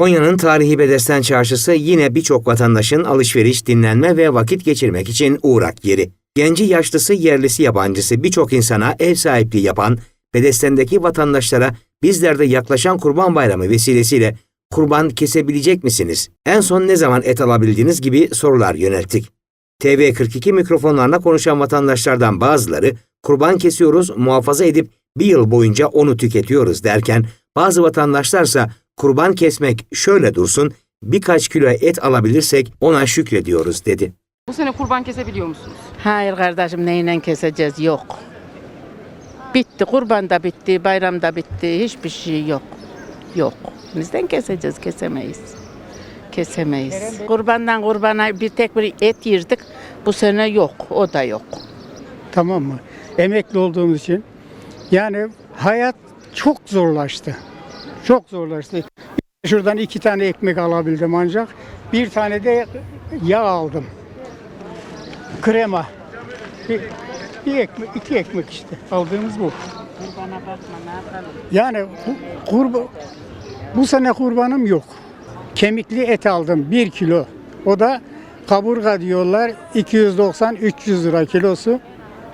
Konya'nın tarihi Bedesten Çarşısı yine birçok vatandaşın alışveriş, dinlenme ve vakit geçirmek için uğrak yeri. Genci yaşlısı, yerlisi, yabancısı birçok insana ev sahipliği yapan Bedesten'deki vatandaşlara bizler de yaklaşan Kurban Bayramı vesilesiyle kurban kesebilecek misiniz? En son ne zaman et alabildiğiniz gibi sorular yönelttik. TV42 mikrofonlarına konuşan vatandaşlardan bazıları kurban kesiyoruz, muhafaza edip bir yıl boyunca onu tüketiyoruz derken bazı vatandaşlarsa kurban kesmek şöyle dursun, birkaç kilo et alabilirsek ona şükrediyoruz dedi. Bu sene kurban kesebiliyor musunuz? Hayır kardeşim neyle keseceğiz yok. Bitti kurban da bitti bayram da bitti hiçbir şey yok. Yok. Bizden keseceğiz kesemeyiz. Kesemeyiz. Kurbandan kurbana bir tek bir et yirdik. Bu sene yok o da yok. tamam mı? Emekli olduğumuz için. Yani hayat çok zorlaştı. Çok zorlaştı. Şuradan iki tane ekmek alabildim ancak. Bir tane de yağ aldım. Krema. Bir, bir ekmek, iki ekmek işte. Aldığımız bu. Kurbana bakma ne yapalım. Yani ku- kurba, bu sene kurbanım yok. Kemikli et aldım 1 kilo. O da kaburga diyorlar 290-300 lira kilosu.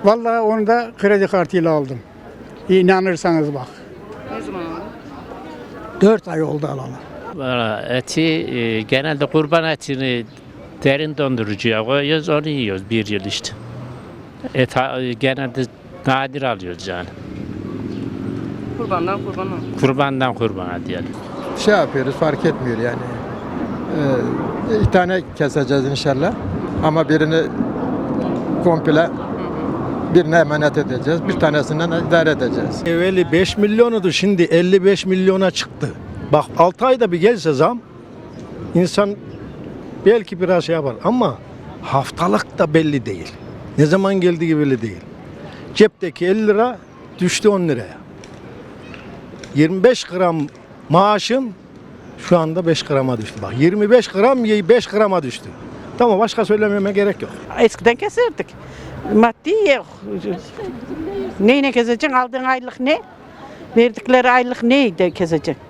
Vallahi onu da kredi kartıyla aldım. İnanırsanız bak. Ne zaman aldın? 4 ay oldu alalı. Valla eti e, genelde kurban etini derin dondurucuya koyuyoruz onu yiyoruz bir yıl işte. Et e, genelde nadir alıyoruz yani. Kurbandan kurbana. Kurbandan kurbana diyelim. şey yapıyoruz fark etmiyor yani. Ee, iki tane keseceğiz inşallah. Ama birini komple birine emanet edeceğiz. Bir tanesinden idare edeceğiz. Evveli 5 milyonudu şimdi 55 milyona çıktı. Bak 6 ayda bir gelse zam insan belki biraz şey yapar ama haftalık da belli değil. Ne zaman geldiği belli değil. Cepteki 50 lira düştü 10 liraya. 25 gram maaşım şu anda 5 grama düştü. Bak 25 gram 5 grama düştü. Tamam başka söylememe gerek yok. Eskiden keserdik. Maddi yok. Neyine keseceksin? Aldığın aylık ne? Verdikleri aylık neydi keseceksin?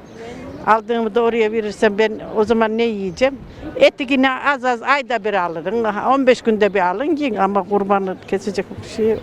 Aldığımı da oraya verirsen ben o zaman ne yiyeceğim? Eti yine az az ayda bir alırım. 15 günde bir alın yiyin ama kurbanı kesecek bir şey yok.